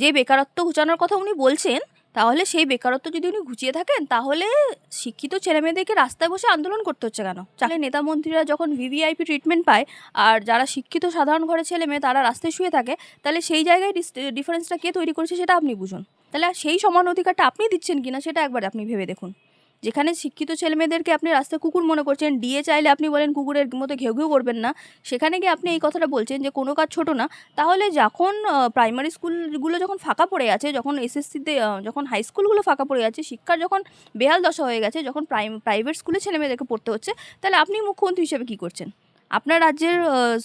যে বেকারত্ব ঘুচানোর কথা উনি বলছেন, তাহলে সেই বেকারত্ব যদি উনি ঘুচিয়ে থাকেন, তাহলে শিক্ষিত ছেলেমেয়েদেরকে রাস্তায় বসে আন্দোলন করতে হচ্ছে কেন? চাকরি নেতা মন্ত্রীরা যখন ভিভিআইপি ট্রিটমেন্ট পায়, আর যারা শিক্ষিত সাধারণ ঘরে ছেলে মেয়ে তারা রাস্তায় শুয়ে থাকে, তাহলে সেই জায়গায় ডিফারেন্সটা কে তৈরি করেছে সেটা আপনি বুঝুন। তাহলে সেই সমান অধিকারটা আপনি দিচ্ছেন কিনা সেটা একবার আপনি ভেবে দেখুন। যেখানে শিক্ষিত ছেলেমেয়েদেরকে আপনি রাস্তায় কুকুর মনে করছেন, ডিএ চাইলে আপনি বলেন কুকুরের মতো ঘেউ ঘেউ করবেন না। সেখানে গিয়ে আপনি এই কথাটা বলছেন যে, কোনো কাজ ছোটো না। তাহলে যখন প্রাইমারি স্কুলগুলো যখন ফাঁকা পড়ে আছে, যখন এসএসসিতে যখন হাই স্কুলগুলো ফাঁকা পড়ে আছে, শিক্ষার যখন বেহাল দশা হয়ে গেছে, যখন প্রাইভেট স্কুলে ছেলেমেয়েদেরকে পড়তে হচ্ছে, তাহলে আপনি মুখ্যমন্ত্রী হিসেবে কী করছেন? আপনার রাজ্যের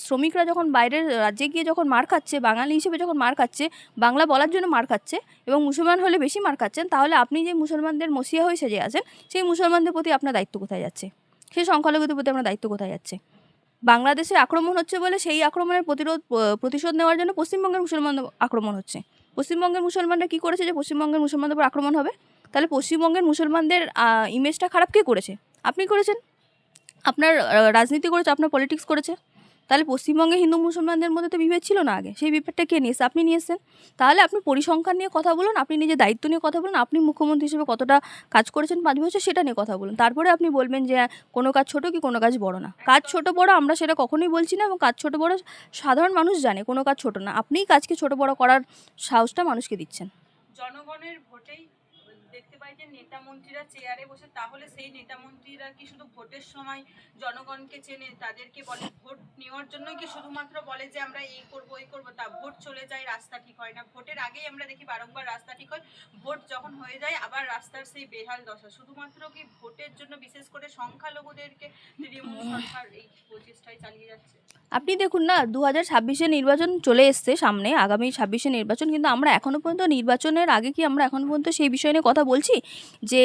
শ্রমিকরা যখন বাইরের রাজ্যে গিয়ে যখন মার খাচ্ছে, বাঙালি হিসেবে যখন মার খাচ্ছে, বাংলা বলার জন্য মার খাচ্ছে এবং মুসলমান হলে বেশি মার খাচ্ছেন, তাহলে আপনি যে মুসলমানদের মসিয়া হয়ে সেজে আছেন, সেই মুসলমানদের প্রতি আপনার দায়িত্ব কোথায় যাচ্ছে? সেই সংখ্যালঘুদের প্রতি আপনার দায়িত্ব কোথায় যাচ্ছে? বাংলাদেশে আক্রমণ হচ্ছে বলে সেই আক্রমণের প্রতিরোধ প্রতিশোধ নেওয়ার জন্য পশ্চিমবঙ্গের মুসলমান আক্রমণ হচ্ছে। পশ্চিমবঙ্গের মুসলমানরা কী করেছে যে পশ্চিমবঙ্গের মুসলমানদের উপর আক্রমণ হবে? তাহলে পশ্চিমবঙ্গের মুসলমানদের ইমেজটা খারাপ কে করেছে? আপনি করেছেন। আপনার রাজনীতি করেছে আপনার পলিটিক্স করেছে? তাহলে পশ্চিমবঙ্গে হিন্দু মুসলমানদের মধ্যে তো বিভেদ ছিল না আগে। সেই বিভেদটা কে নিয়েছে? আপনি নিয়ে এসেছেন তাহলে আপনি পরিসংখ্যান নিয়ে কথা বলুন আপনি নিজের দায়িত্ব নিয়ে কথা বলুন আপনি মুখ্যমন্ত্রী হিসেবে কতটা কাজ করেছেন পাঁচ বছর সেটা নিয়ে কথা বলুন। তারপরে আপনি বলবেন যে হ্যাঁ, কোনো কাজ ছোট কি কোনো কাজ বড় না। কাজ ছোট বড় আমরা সেটা কখনোই বলছি না এবং কাজ ছোট বড় সাধারণ মানুষ জানে কোনো কাজ ছোট না। আপনিই কাজকে ছোট বড় করার সাহসটা মানুষকে দিচ্ছেন। জনগণের ভোটেই দেখতে পাই যে নেতা মন্ত্রীরা চেয়ারে বসে, তাহলে সেই নেতা মন্ত্রীরা কি শুধু ভোটের সময় জনগণকে চেনে? তাদেরকে বলে ভোট নেওয়ার জন্য কি শুধুমাত্র বলে যে আমরা এই করব এই করব? তা ভোট চলে যায়, রাস্তা ঠিক হয় না। ভোটের আগেই আমরা দেখি বারংবার রাস্তা ঠিক হয়, ভোট যখন হয়ে যায়, আবার রাস্তার সেই বেহাল দশা। শুধুমাত্র কি ভোটের জন্য বিশেষ করে সংখ্যালঘুদেরকে তৃণমূল সরকার এই প্রচেষ্টায় চালিয়ে যাচ্ছে? আপনি দেখুন না দু হাজার ছাব্বিশে নির্বাচন চলে এসছে সামনে, আগামী ছাব্বিশে নির্বাচন, কিন্তু আমরা এখনও পর্যন্ত নির্বাচনের আগে কি আমরা এখনও পর্যন্ত সেই বিষয় নিয়ে কথা বলছি? যে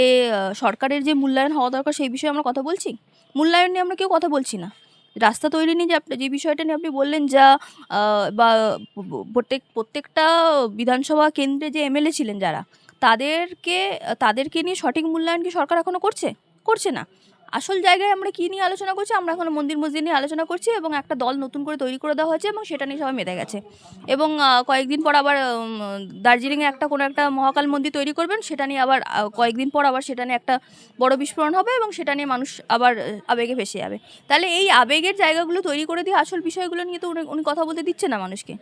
সরকারের যে মূল্যায়ন হওয়া দরকার সেই বিষয়ে আমরা কথা বলছি? মূল্যায়ন নিয়ে আমরা কেউ কথা বলছি না। রাস্তা তৈরি নিয়ে যে আপনি, যে বিষয়টা নিয়ে আপনি বললেন যা বা প্রত্যেক, প্রত্যেকটা বিধানসভা কেন্দ্রে যে এমএলএ ছিলেন যারা, তাদেরকে তাদেরকে নিয়ে সঠিক মূল্যায়ন কি সরকার এখনও করছে? করছে না। আসল জায়গায় আমরা কী নিয়ে আলোচনা করছি? আমরা এখন মন্দির মসজিদ নিয়ে আলোচনা করছি এবং একটা দল নতুন করে তৈরি করে দেওয়া হয়েছে এবং সেটা নিয়ে সবাই মেতে গেছে। এবং কয়েকদিন পর আবার দার্জিলিংয়ে একটা কোনো একটা মহাকাল মন্দির তৈরি করবেন, সেটা নিয়ে আবার কয়েকদিন পর আবার সেটা নিয়ে একটা বড় বিস্ফোরণ হবে এবং সেটা নিয়ে মানুষ আবার আবেগে ভেসে যাবে। তাহলে এই আবেগের জায়গাগুলো তৈরি করে দিয়ে আসল বিষয়গুলো নিয়ে তো উনি উনি কথা বলতে দিচ্ছে না মানুষকে?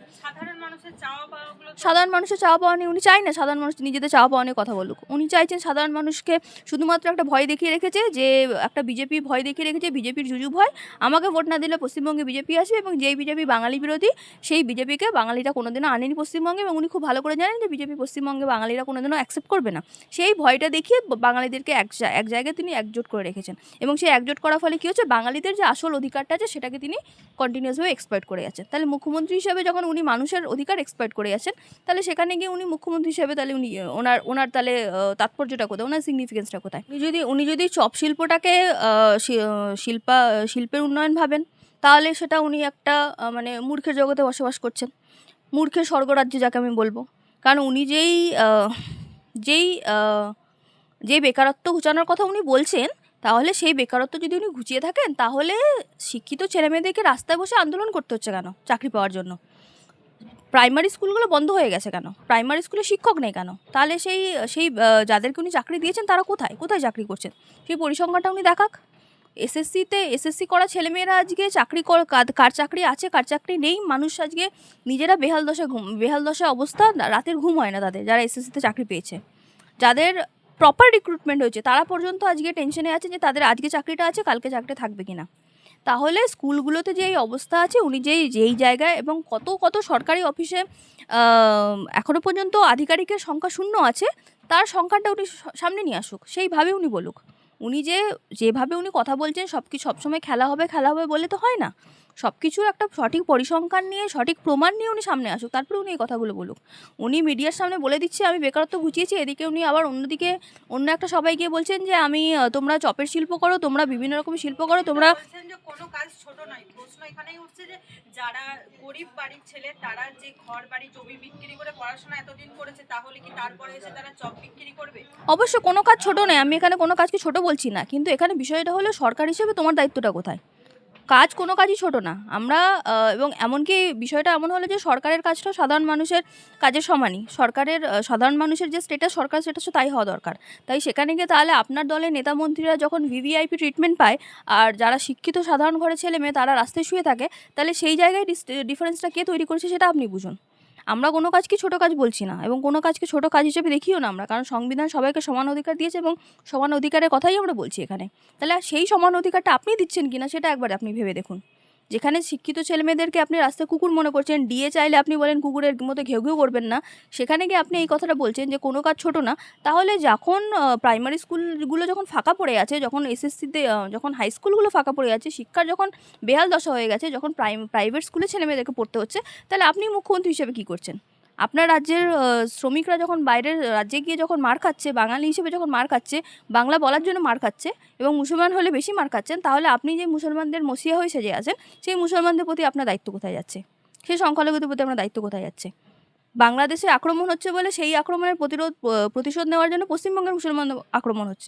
সাধারণ মানুষের চাওয়া পাওয়া নিয়ে উনি চাই না, সাধারণ মানুষ নিজেদের চাওয়া পাওয়া নিয়ে কথা বলুক। উনি চাইছেন সাধারণ মানুষকে শুধুমাত্র একটা ভয় দেখিয়ে রেখেছে যে, একটা বিজেপি ভয় দেখিয়ে রেখেছে, বিজেপির জুজু ভয়। আমাকে ভোট না দিলে পশ্চিমবঙ্গে বিজেপি আসবে এবং যেই বিজেপি বাঙালি বিরোধী, সেই বিজেপিকে বাঙালিরা কোনোদিনও আনেনি পশ্চিমবঙ্গে এবং উনি খুব ভালো করে জানেন যে, বিজেপি পশ্চিমবঙ্গে বাঙালিরা কোনোদিনও অ্যাকসেপ্ট করবে না। সেই ভয়টা দেখিয়ে বাঙালিদেরকে এক এক জায়গায় তিনি একজোট করে রেখেছেন। এবং সেই একজোট করার ফলে কী হচ্ছে, বাঙালিদের যে আসল অধিকারটা আছে, সেটাকে তিনি কন্টিনিউসভাবে এক্সপ্লয়েট করে যাচ্ছেন। তাহলে মুখ্যমন্ত্রী হিসেবে যখন উনি মানুষের অধিকার এক্সপ্লয়েট করে আছেন, তাহলে সেখানে গিয়ে উনি মুখ্যমন্ত্রী হিসেবে তাহলে উনি ওনার ওনার তাহলে তাৎপর্যটা কোথায়? ওনার সিগনিফিকেন্সটা কোথায়? উনি যদি উনি যদি চপ শিল্পটাকে শিল্পা, শিল্পের উন্নয়ন ভাবেন, তাহলে সেটা উনি একটা মানে মূর্খের জগতে বসবাস করছেন। মূর্খের স্বর্গরাজ্য যাকে আমি বলব। কারণ উনি যেই যেই যেই বেকারত্ব ঘুচানোর কথা উনি বলছেন, তাহলে সেই বেকারত্ব যদি উনি ঘুচিয়ে থাকেন, তাহলে শিক্ষিত ছেলেমেয়েদেরকে রাস্তায় বসে আন্দোলন করতে হচ্ছে কেন? চাকরি পাওয়ার জন্য। প্রাইমারি স্কুলগুলো বন্ধ হয়ে গেছে কেন? প্রাইমারি স্কুলে শিক্ষক নেই কেন? তাহলে সেই সেই যাদেরকে উনি চাকরি দিয়েছেন তারা কোথায়? কোথায় চাকরি করছেন? সেই পরিসংখ্যানটা উনি দেখাক। এসএসসিতে এসএসসি করা ছেলেমেয়েরা আজকে চাকরি কর, কার- কার চাকরি আছে, কার চাকরি নেই, মানুষ আজকে নিজেরা বেহাল দশা ঘুম, বেহাল দশা অবস্থা রাতের ঘুম হয় না তাদের, যারা এসএসসিতে চাকরি পেয়েছে। যাদের প্রপার রিক্রুটমেন্ট হয়েছে, তারা পর্যন্ত আজকে টেনশনে আছে যে তাদের আজকে চাকরিটা আছে, কালকে চাকরি থাকবে কিনা। তাহলে স্কুলগুলোতে যে এই অবস্থা আছে, উনি যেই যেই জায়গায় এবং কত কত সরকারি অফিসে এখনও এখনও পর্যন্ত আধিকারিকের সংখ্যা শূন্য আছে, তার সংখ্যাটা উনি সামনে নিয়ে আসুক, সেইভাবে উনি বলুক। উনি যে, যেভাবে উনি কথা বলছেন সব কি সবসময় খেলা হবে খেলা হবে বলে তো হয় না। সব কিছুর একটা সঠিক পরিসংখ্যান নিয়ে সঠিক প্রমাণ নিয়ে উনি সামনে আসুক তারপরে উনি এই কথাগুলো বলুক। উনি মিডিয়ার সামনে বলে দিচ্ছে আমি বেকারত্ব ঘুচিয়েছি এদিকে উনি আবার অন্যদিকে অন্য একটা সবাই গিয়ে বলছেন যে আমি তোমরা চপের শিল্প করো তোমরা বিভিন্ন রকমের শিল্প করো তোমরা কোনো কাজ ছোট নয়। প্রশ্ন এখানেই উঠছে যে যারা গরিব বাড়ির ছেলে তারা যে ঘর বাড়ি জমি বিক্রি করে পড়াশোনা এতদিন করেছে তাহলে কি তারপরে এসে তারা চপ বিক্রি করবে? অবশ্য কোনো কাজ ছোট নয় আমি এখানে কোনো কাজকে ছোট বলছি না। কিন্তু এখানে বিষয়টা হলো সরকার হিসেবে তোমার দায়িত্বটা কোথায়? কাজ কোনো কাজই ছোট না। আমরা এবং এমনকি বিষয়টা এমন হলো যে সরকারের কাজটাও সাধারণ মানুষের কাজের সমানই। সরকারের সাধারণ মানুষের যে স্টেটাস সরকার স্টেটাসও তাই হওয়া দরকার। তাই সেখানে গিয়ে তাহলে আপনার দলের নেতা মন্ত্রীরা যখন ভিভিআইপি ট্রিটমেন্ট পায়, আর যারা শিক্ষিত সাধারণ ঘরের ছেলে মেয়ে তারা রাস্তায় শুয়ে থাকে, তাহলে সেই জায়গায় ডিফারেন্সটা কে তৈরি করেছে সেটা আপনি বুঝুন। আমরা কোনো কাজকে ছোট কাজ বলছি না এবং কোনো কাজকে ছোট কাজ হিসেবে দেখিও না আমরা। কারণ সংবিধান সবাইকে সমান অধিকার দিয়েছে এবং সমান অধিকারের কথাই আমরা বলছি এখানে। তাহলে সেই সমান অধিকারটা আপনি দিচ্ছেন কিনা সেটা একবার আপনি ভেবে দেখুন। যেখানে শিক্ষিত ছেলেমেয়েদেরকে আপনি রাস্তায় কুকুর মনে করছেন, ডিএ চাইলে আপনি বলেন কুকুরের মতো ঘেউ ঘেউ করবেন না। সেখানে গিয়ে আপনি এই কথাটা বলছেন যে, কোনো কাজ ছোটো না। তাহলে যখন প্রাইমারি স্কুলগুলো যখন ফাঁকা পড়ে আছে, যখন এসএসসিতে যখন হাই স্কুলগুলো ফাঁকা পড়ে আছে, শিক্ষার যখন বেহাল দশা হয়ে গেছে, যখন প্রাইভেট স্কুলে ছেলেমেয়েদেরকে পড়তে হচ্ছে, তাহলে আপনি মুখ্যমন্ত্রী হিসেবে কী করছেন? আপনার রাজ্যের শ্রমিকরা যখন বাইরের রাজ্যে গিয়ে যখন মার খাচ্ছে, বাঙালি হিসেবে যখন মার খাচ্ছে, বাংলা বলার জন্য মার খাচ্ছে এবং মুসলমান হলে বেশি মার খাচ্ছেন, তাহলে আপনি যে মুসলমানদের মসিয়া হয়ে সেজে আছেন, সেই মুসলমানদের প্রতি আপনার দায়িত্ব কোথায় যাচ্ছে? সেই সংখ্যালঘুদের প্রতি আপনার দায়িত্ব কোথায় যাচ্ছে? বাংলাদেশে আক্রমণ হচ্ছে বলে সেই আক্রমণের প্রতিরোধ প্রতিশোধ নেওয়ার জন্য পশ্চিমবঙ্গের মুসলমান আক্রমণ হচ্ছে।